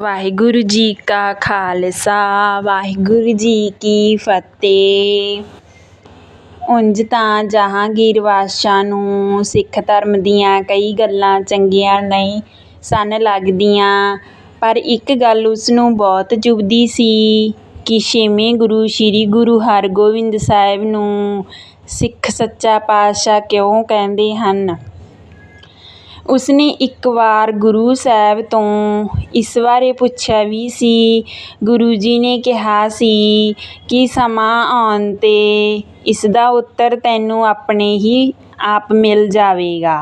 ਵਾਹਿਗੁਰੂ ਜੀ ਕਾ ਖਾਲਸਾ, ਵਾਹਿਗੁਰੂ ਜੀ ਕੀ ਫਤਿਹ। ਉਂਝ ਤਾਂ ਜਹਾਂਗੀਰ ਬਾਦਸ਼ਾਹ ਨੂੰ ਸਿੱਖ ਧਰਮ ਦੀਆਂ ਕਈ ਗੱਲਾਂ ਚੰਗੀਆਂ ਨਹੀਂ ਸਨ ਲੱਗਦੀਆਂ, ਪਰ ਇੱਕ ਗੱਲ ਉਸ ਨੂੰ ਬਹੁਤ ਚੁਭਦੀ ਸੀ ਕਿ ਛੇਵੇਂ ਗੁਰੂ ਸ੍ਰੀ ਗੁਰੂ ਹਰਗੋਬਿੰਦ ਸਾਹਿਬ ਨੂੰ ਸਿੱਖ ਸੱਚਾ ਪਾਤਸ਼ਾਹ ਕਿਉਂ ਕਹਿੰਦੇ ਹਨ? ਉਸਨੇ ਇੱਕ ਵਾਰ ਗੁਰੂ ਸਾਹਿਬ ਤੋਂ ਇਸ ਬਾਰੇ ਪੁੱਛਿਆ ਵੀ ਸੀ। ਗੁਰੂ ਜੀ ਨੇ ਕਿਹਾ ਸੀ ਕਿ ਸਮਾਂ ਆਉਣ 'ਤੇ ਇਸ ਦਾ ਉੱਤਰ ਤੈਨੂੰ ਆਪਣੇ ਹੀ ਆਪ ਮਿਲ ਜਾਵੇਗਾ।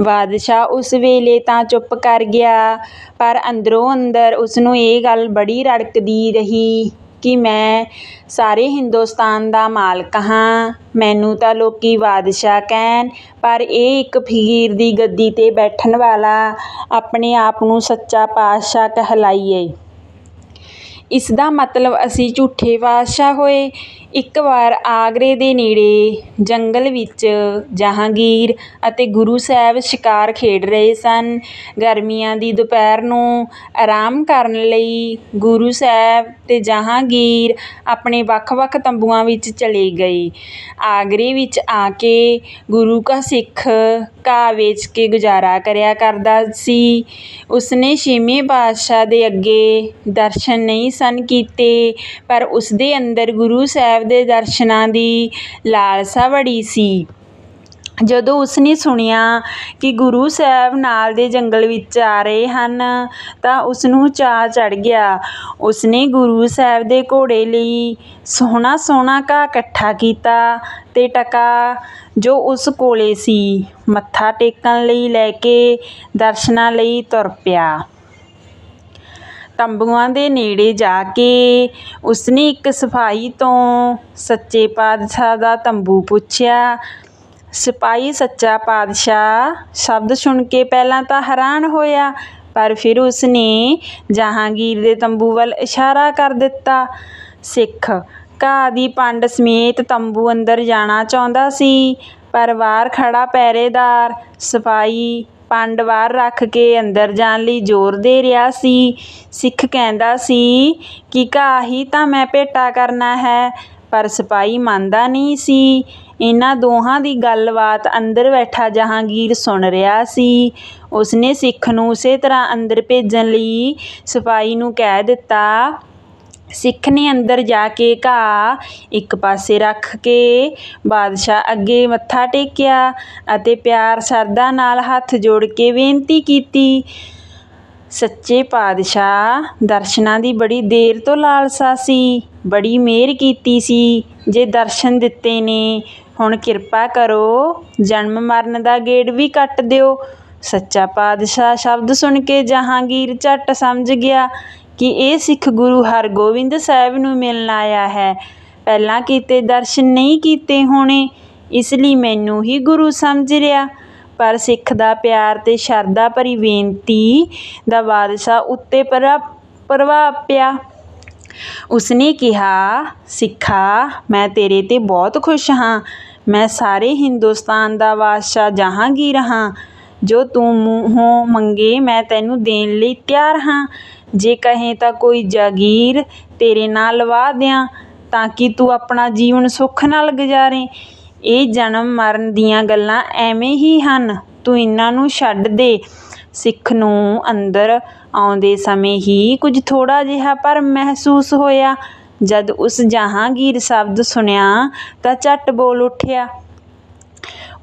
ਬਾਦਸ਼ਾਹ ਉਸ ਵੇਲੇ ਤਾਂ ਚੁੱਪ ਕਰ ਗਿਆ, ਪਰ ਅੰਦਰੋਂ ਅੰਦਰ ਉਸਨੂੰ ਇਹ ਗੱਲ ਬੜੀ ਰੜਕਦੀ ਰਹੀ। ਕਿ ਮੈਂ ਸਾਰੇ ਹਿੰਦੁਸਤਾਨ ਦਾ ਮਾਲਕ ਹਾਂ। ਮੈਨੂੰ ਤਾਂ ਲੋਕੀ ਬਾਦਸ਼ਾਹ ਕਹਿਣ, ਪਰ ਇਹ ਇੱਕ ਫਕੀਰ ਦੀ ਗੱਦੀ 'ਤੇ ਬੈਠਣ ਵਾਲਾ ਆਪਣੇ ਆਪ ਨੂੰ ਸੱਚਾ ਪਾਤਸ਼ਾਹ ਕਹਿਲਾਈਏ। ਇਸ ਦਾ ਮਤਲਬ ਅਸੀਂ ਝੂਠੇ ਬਾਦਸ਼ਾਹ ਹੋਏ। ਇੱਕ ਵਾਰ ਆਗਰੇ ਦੇ ਨੇੜੇ ਜੰਗਲ ਵਿੱਚ ਜਹਾਂਗੀਰ ਅਤੇ ਗੁਰੂ ਸਾਹਿਬ ਸ਼ਿਕਾਰ ਖੇਡ ਰਹੇ ਸਨ। ਗਰਮੀਆਂ ਦੀ ਦੁਪਹਿਰ ਨੂੰ ਆਰਾਮ ਕਰਨ ਲਈ ਗੁਰੂ ਸਾਹਿਬ ਅਤੇ ਜਹਾਂਗੀਰ ਆਪਣੇ ਵੱਖ-ਵੱਖ ਤੰਬੂਆਂ ਵਿੱਚ ਚਲੇ ਗਏ। ਆਗਰੇ ਵਿੱਚ ਆ ਕੇ ਗੁਰੂ ਕਾ ਸਿੱਖ ਘਾਹ ਵੇਚ ਕੇ ਗੁਜ਼ਾਰਾ ਕਰਿਆ ਕਰਦਾ ਸੀ। ਉਸਨੇ ਛੇਵੇਂ ਪਾਤਸ਼ਾਹ ਦੇ ਅੱਗੇ ਦਰਸ਼ਨ ਨਹੀਂ ਸਨ ਕੀਤੇ, ਪਰ ਉਸਦੇ ਅੰਦਰ ਗੁਰੂ ਸਾਹਿਬ ਦੇ ਦਰਸ਼ਨਾਂ ਦੀ ਲਾਲਸਾ ਬੜੀ ਸੀ। ਜਦੋਂ ਉਸਨੇ ਸੁਣਿਆ ਕਿ ਗੁਰੂ ਸਾਹਿਬ ਨਾਲ ਦੇ ਜੰਗਲ ਵਿੱਚ ਆ ਰਹੇ ਹਨ, ਤਾਂ ਉਸਨੂੰ ਚਾਅ ਚੜ੍ਹ ਗਿਆ। ਉਸਨੇ ਗੁਰੂ ਸਾਹਿਬ ਦੇ ਘੋੜੇ ਲਈ ਸੋਹਣਾ ਸੋਹਣਾ ਘਾਹ ਇਕੱਠਾ ਕੀਤਾ ਤੇ ਟਕਾ ਜੋ ਉਸ ਕੋਲੇ ਸੀ, ਮੱਥਾ ਟੇਕਣ ਲਈ ਲੈ ਕੇ ਦਰਸ਼ਨਾਂ ਲਈ ਤੁਰ ਪਿਆ। ਤੰਬੂਆਂ ਦੇ ਨੇੜੇ ਜਾ ਕੇ ਉਸਨੇ ਇੱਕ ਸਿਪਾਹੀ ਤੋਂ ਸੱਚੇ ਪਾਤਸ਼ਾਹ ਦਾ ਤੰਬੂ ਪੁੱਛਿਆ। ਸਿਪਾਹੀ ਸੱਚਾ ਪਾਤਸ਼ਾਹ ਸ਼ਬਦ ਸੁਣ ਕੇ ਪਹਿਲਾਂ ਤਾਂ ਹੈਰਾਨ ਹੋਇਆ, ਪਰ ਫਿਰ ਉਸਨੇ ਜਹਾਂਗੀਰ ਦੇ ਤੰਬੂ ਵੱਲ ਇਸ਼ਾਰਾ ਕਰ ਦਿੱਤਾ। ਸਿੱਖ ਘਾਹ ਦੀ ਪੰਡ ਸਮੇਤ ਤੰਬੂ ਅੰਦਰ ਜਾਣਾ ਚਾਹੁੰਦਾ ਸੀ, ਪਰ ਬਾਹਰ ਖੜਾ ਪਹਿਰੇਦਾਰ ਸਿਪਾਹੀ ਪੰਡ ਬਾਹਰ ਰੱਖ ਕੇ ਅੰਦਰ ਜਾਣ ਲਈ ਜ਼ੋਰ ਦੇ ਰਿਹਾ ਸੀ। ਸਿੱਖ ਕਹਿੰਦਾ ਸੀ ਕਿ ਘਾਹ ਹੀ ਤਾਂ ਮੈਂ ਭੇਟਾ ਕਰਨਾ ਹੈ, ਪਰ ਸਿਪਾਹੀ ਮੰਨਦਾ ਨਹੀਂ ਸੀ। ਇਹਨਾਂ ਦੋਹਾਂ ਦੀ ਗੱਲਬਾਤ ਅੰਦਰ ਬੈਠਾ ਜਹਾਂਗੀਰ ਸੁਣ ਰਿਹਾ ਸੀ। ਉਸਨੇ ਸਿੱਖ ਨੂੰ ਉਸੇ ਤਰ੍ਹਾਂ ਅੰਦਰ ਭੇਜਣ ਲਈ ਸਿਪਾਹੀ ਨੂੰ ਕਹਿ ਦਿੱਤਾ ਸਿੱਖ ਨੇ ਅੰਦਰ ਜਾ ਕੇ ਘਾਹ ਇੱਕ ਪਾਸੇ ਰੱਖ ਕੇ ਬਾਦਸ਼ਾਹ ਅੱਗੇ ਮੱਥਾ ਟੇਕਿਆ ਅਤੇ ਪਿਆਰ ਸ਼ਰਧਾ ਨਾਲ ਹੱਥ ਜੋੜ ਕੇ ਬੇਨਤੀ ਕੀਤੀ। ਸੱਚੇ ਪਾਤਸ਼ਾਹ ਦਰਸ਼ਨਾਂ ਦੀ ਬੜੀ ਦੇਰ ਤੋਂ ਲਾਲਸਾ ਸੀ, ਬੜੀ ਮਿਹਰ ਕੀਤੀ ਸੀ। ਜੇ ਦਰਸ਼ਨ ਦਿੱਤੇ ਨੇ, ਹੁਣ ਕਿਰਪਾ ਕਰੋ, ਜਨਮ ਮਰਨ ਦਾ ਗੇੜ ਵੀ ਕੱਟ ਦਿਓ। ਸੱਚਾ ਪਾਤਸ਼ਾਹ ਸ਼ਬਦ ਸੁਣ ਕੇ ਜਹਾਂਗੀਰ ਝੱਟ ਸਮਝ ਗਿਆ ਕਿ ਇਹ ਸਿੱਖ ਗੁਰੂ ਹਰਗੋਬਿੰਦ ਸਾਹਿਬ ਨੂੰ ਮਿਲਣ ਆਇਆ ਹੈ। ਪਹਿਲਾਂ ਕਿਤੇ ਦਰਸ਼ਨ ਨਹੀਂ ਕੀਤੇ ਹੋਣੇ, ਇਸ ਲਈ ਮੈਨੂੰ ਹੀ ਗੁਰੂ ਸਮਝ ਰਿਹਾ। ਪਰ ਸਿੱਖ ਦਾ ਪਿਆਰ ਤੇ ਸ਼ਰਧਾ ਭਰੀ ਬੇਨਤੀ ਦਾ ਬਾਦਸ਼ਾਹ ਉੱਤੇ ਪ੍ਰਭਾਵ ਪਿਆ। ਉਸਨੇ ਕਿਹਾ, ਸਿੱਖਾ, ਮੈਂ ਤੇਰੇ ਤੇ ਬਹੁਤ ਖੁਸ਼ ਹਾਂ। ਮੈਂ ਸਾਰੇ ਹਿੰਦੁਸਤਾਨ ਦਾ ਬਾਦਸ਼ਾਹ ਜਹਾਂਗੀਰ ਹਾਂ। ਜੋ ਤੂੰ ਮੂੰਹੋਂ ਮੰਗੇ, ਮੈਂ ਤੈਨੂੰ ਦੇਣ ਲਈ ਤਿਆਰ ਹਾਂ। ਜੇ ਕਹੇ ਤਾਂ ਕੋਈ ਜਾਗੀਰ ਤੇਰੇ ਨਾਲ ਲਵਾ ਦਿਆਂ, ਤਾਂ ਕਿ ਤੂੰ ਆਪਣਾ ਜੀਵਨ ਸੁੱਖ ਨਾਲ ਗੁਜ਼ਾਰੇ? ਇਹ ਜਨਮ ਮਰਨ ਦੀਆਂ ਗੱਲਾਂ ਐਵੇਂ ਹੀ ਹਨ। ਤੂੰ ਇਹਨਾਂ ਨੂੰ ਛੱਡ ਦੇ। ਸਿੱਖ ਨੂੰ ਅੰਦਰ ਆਉਂਦੇ ਸਮੇਂ ਹੀ ਕੁਝ ਥੋੜ੍ਹਾ ਜਿਹਾ ਪਰ ਮਹਿਸੂਸ ਹੋਇਆ। ਜਦ ਉਸ ਜਹਾਂਗੀਰ ਸ਼ਬਦ ਸੁਣਿਆ ਤਾਂ ਝੱਟ ਬੋਲ ਉੱਠਿਆ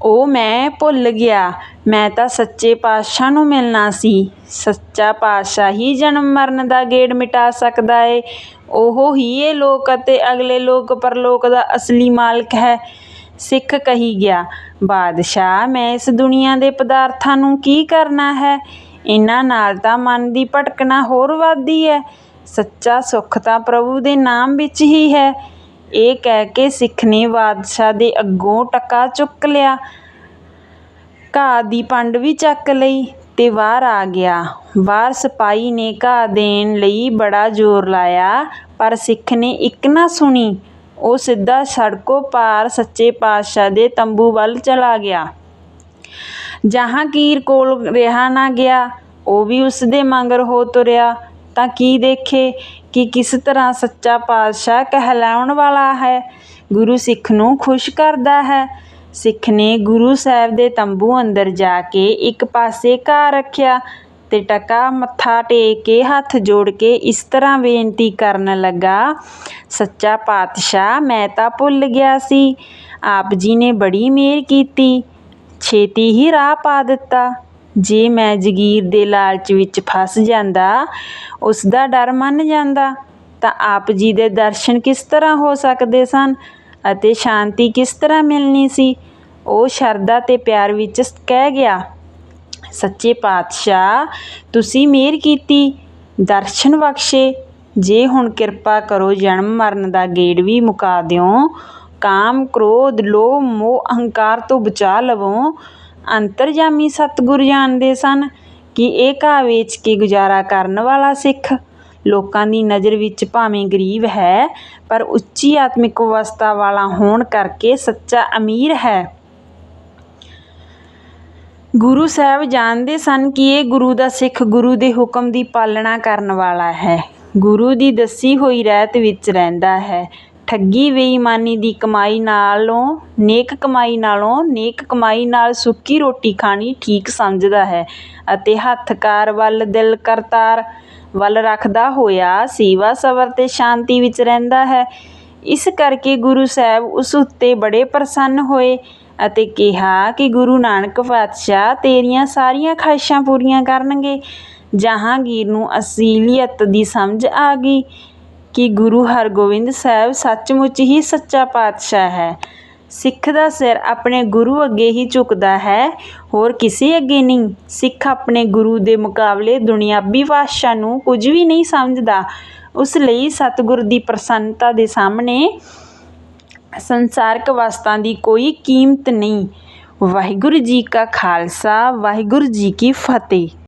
ਉਹ ਮੈਂ ਭੁੱਲ ਗਿਆ। ਮੈਂ ਤਾਂ ਸੱਚੇ ਪਾਤਸ਼ਾਹ ਨੂੰ ਮਿਲਣਾ ਸੀ। ਸੱਚਾ ਪਾਤਸ਼ਾਹ ਹੀ ਜਨਮ ਮਰਨ ਦਾ ਗੇੜ ਮਿਟਾ ਸਕਦਾ ਏ। ਉਹ ਹੀ ਇਹ ਲੋਕ ਅਤੇ ਅਗਲੇ ਲੋਕ ਪਰਲੋਕ ਦਾ ਅਸਲੀ ਮਾਲਕ ਹੈ, ਸਿੱਖ ਕਹੀ ਗਿਆ। ਬਾਦਸ਼ਾਹ, ਮੈਂ ਇਸ ਦੁਨੀਆਂ ਦੇ ਪਦਾਰਥਾਂ ਨੂੰ ਕੀ ਕਰਨਾ ਹੈ? ਇਹਨਾਂ ਨਾਲ ਤਾਂ ਮਨ ਦੀ ਭਟਕਣਾ ਹੋਰ ਵੱਧਦੀ ਹੈ। ਸੱਚਾ ਸੁੱਖ ਤਾਂ ਪ੍ਰਭੂ ਦੇ ਨਾਮ ਵਿੱਚ ਹੀ ਹੈ। ਇਹ ਕਹਿ ਕੇ ਸਿੱਖ ਨੇ ਬਾਦਸ਼ਾਹ ਦੇ ਅੱਗੋਂ ਟਕਾ ਚੁੱਕ ਲਿਆ। ਘਾਹ ਦੀ ਪੰਡ ਵੀ ਚੱਕ ਲਈ ਤੇ ਬਾਹਰ ਆ ਗਿਆ। ਬਾਹਰ ਸਿਪਾਹੀ ਨੇ ਘਾਹ ਦੇਣ ਲਈ ਬੜਾ ਜ਼ੋਰ ਲਾਇਆ, ਪਰ ਸਿੱਖ ਨੇ ਇੱਕ ਨਾ ਸੁਣੀ। ਉਹ ਸਿੱਧਾ ਸੜਕੋਂ ਪਾਰ ਸੱਚੇ ਪਾਤਸ਼ਾਹ ਦੇ ਤੰਬੂ ਵੱਲ ਚਲਾ ਗਿਆ। ਜਹਾਂਗੀਰ ਕੋਲ ਰਿਹਾ ਨਾ ਗਿਆ, ਉਹ ਵੀ ਉਸ ਦੇ ਮਗਰ ਹੋ ਤੁਰਿਆ। ਤਾਂ ਕੀ ਦੇਖੇ ਕਿ ਕਿਸ ਤਰ੍ਹਾਂ ਸੱਚਾ ਪਾਤਸ਼ਾਹ ਕਹਿਲਾਉਣ ਵਾਲਾ ਹੈ? ਗੁਰੂ ਸਿੱਖ ਨੂੰ ਖੁਸ਼ ਕਰਦਾ ਹੈ। ਸਿੱਖ ਨੇ ਗੁਰੂ ਸਾਹਿਬ ਦੇ ਤੰਬੂ ਅੰਦਰ ਜਾ ਕੇ ਇੱਕ ਪਾਸੇ ਘਾਹ ਰੱਖਿਆ ਤੇ ਟਕਾ ਮੱਥਾ ਟੇਕ ਕੇ ਹੱਥ ਜੋੜ ਕੇ ਇਸ ਤਰ੍ਹਾਂ ਬੇਨਤੀ ਕਰਨ ਲੱਗਾ, ਸੱਚਾ ਪਾਤਸ਼ਾਹ, ਮੈਂ ਤਾਂ ਭੁੱਲ ਗਿਆ ਸੀ। ਆਪ ਜੀ ਨੇ ਬੜੀ ਮਿਹਰ ਕੀਤੀ। ਛੇਤੀ ਹੀ ਰਾਹ ਪਾ ਦਿੱਤਾ। ਜੇ ਮੈਂ ਜਗੀਰ ਦੇ ਲਾਲਚ ਵਿੱਚ ਫਸ ਜਾਂਦਾ ਉਸ ਦਾ ਡਰ ਮੰਨ ਜਾਂਦਾ, ਤਾਂ ਆਪ ਜੀ ਦੇ ਦਰਸ਼ਨ ਕਿਸ ਤਰ੍ਹਾਂ ਹੋ ਸਕਦੇ ਸਨ ਅਤੇ ਸ਼ਾਂਤੀ ਕਿਸ ਤਰ੍ਹਾਂ ਮਿਲਣੀ ਸੀ? ਉਹ ਸ਼ਰਧਾ ਤੇ ਪਿਆਰ ਵਿੱਚ ਕਹਿ ਗਿਆ, ਸੱਚੇ ਪਾਤਸ਼ਾਹ, ਤੁਸੀਂ ਮਿਹਰ ਕੀਤੀ, ਦਰਸ਼ਨ ਬਖਸ਼ੇ। ਜੇ ਹੁਣ ਕਿਰਪਾ ਕਰੋ ਜਨਮ ਮਰਨ ਦਾ ਗੇੜ ਵੀ ਮੁਕਾ ਦਿਓ, ਕਾਮ, ਕ੍ਰੋਧ, ਲੋਭ, ਮੋਹ, ਅਹੰਕਾਰ ਤੋਂ ਬਚਾ ਲਵੋ ਅੰਤਰਜਾਮੀ ਸਤਿਗੁਰ ਜਾਣਦੇ ਸਨ ਕਿ ਇਹ ਘਾਹ ਵੇਚ ਕੇ ਗੁਜ਼ਾਰਾ ਕਰਨ ਵਾਲਾ ਸਿੱਖ। ਲੋਕਾਂ ਦੀ ਨਜ਼ਰ ਵਿੱਚ ਭਾਵੇਂ ਗਰੀਬ ਹੈ, ਪਰ ਉੱਚੀ ਆਤਮਿਕ ਅਵਸਥਾ ਵਾਲਾ ਹੋਣ ਕਰਕੇ ਸੱਚਾ ਅਮੀਰ ਹੈ। ਗੁਰੂ ਸਾਹਿਬ ਜਾਣਦੇ ਸਨ ਕਿ ਇਹ ਗੁਰੂ ਦਾ ਸਿੱਖ ਗੁਰੂ ਦੇ ਹੁਕਮ ਦੀ ਪਾਲਣਾ ਕਰਨ ਵਾਲਾ ਹੈ। ਗੁਰੂ ਦੀ ਦੱਸੀ ਹੋਈ ਰਹਿਤ ਵਿੱਚ ਰਹਿੰਦਾ ਹੈ। ਠੱਗੀ ਬੇਈਮਾਨੀ ਦੀ ਕਮਾਈ ਨਾਲੋਂ, ਨੇਕ ਕਮਾਈ ਨਾਲੋਂ, ਨੇਕ ਕਮਾਈ ਨਾਲ ਸੁੱਕੀ ਰੋਟੀ ਖਾਣੀ ਠੀਕ ਸਮਝਦਾ ਹੈ ਅਤੇ ਹੱਥਕਾਰ ਵੱਲ ਦਿਲ ਕਰਤਾਰ ਵੱਲ ਰੱਖਦਾ ਹੋਇਆ ਸੇਵਾ ਸਬਰ ਤੇ ਸ਼ਾਂਤੀ ਵਿੱਚ ਰਹਿੰਦਾ ਹੈ। ਇਸ ਕਰਕੇ ਗੁਰੂ ਸਾਹਿਬ ਉਸ ਉੱਤੇ ਬੜੇ ਪ੍ਰਸੰਨ ਹੋਏ ਅਤੇ ਕਿਹਾ ਕਿ ਗੁਰੂ ਨਾਨਕ ਪਾਤਸ਼ਾਹ ਤੇਰੀਆਂ ਸਾਰੀਆਂ ਖਾਹਿਸ਼ਾਂ ਪੂਰੀਆਂ ਕਰਨਗੇ। ਜਹਾਂਗੀਰ ਨੂੰ ਅਸੀਲੀਅਤ ਦੀ ਸਮਝ ਆ ਗਈ। ਕਿ ਗੁਰੂ ਹਰਗੋਬਿੰਦ ਸਾਹਿਬ ਸੱਚਮੁੱਚ ਹੀ ਸੱਚਾ ਪਾਤਸ਼ਾਹ ਹੈ। ਸਿੱਖ ਦਾ ਸਿਰ ਆਪਣੇ ਗੁਰੂ ਅੱਗੇ ਹੀ ਝੁਕਦਾ ਹੈ, ਹੋਰ ਕਿਸੇ ਅੱਗੇ ਨਹੀਂ। ਸਿੱਖ ਆਪਣੇ ਗੁਰੂ ਦੇ ਮੁਕਾਬਲੇ ਦੁਨਿਆਵੀ ਪਾਤਸ਼ਾਹ ਨੂੰ ਕੁਝ ਵੀ ਨਹੀਂ ਸਮਝਦਾ। ਉਸ ਲਈ ਸਤਿਗੁਰ ਦੀ ਪ੍ਰਸੰਨਤਾ ਦੇ ਸਾਹਮਣੇ ਸੰਸਾਰਕ ਵਸਤਾਂ ਦੀ ਕੋਈ ਕੀਮਤ ਨਹੀਂ। ਵਾਹਿਗੁਰੂ ਜੀ ਕਾ ਖਾਲਸਾ, ਵਾਹਿਗੁਰੂ ਜੀ ਕੀ ਫਤਿਹ।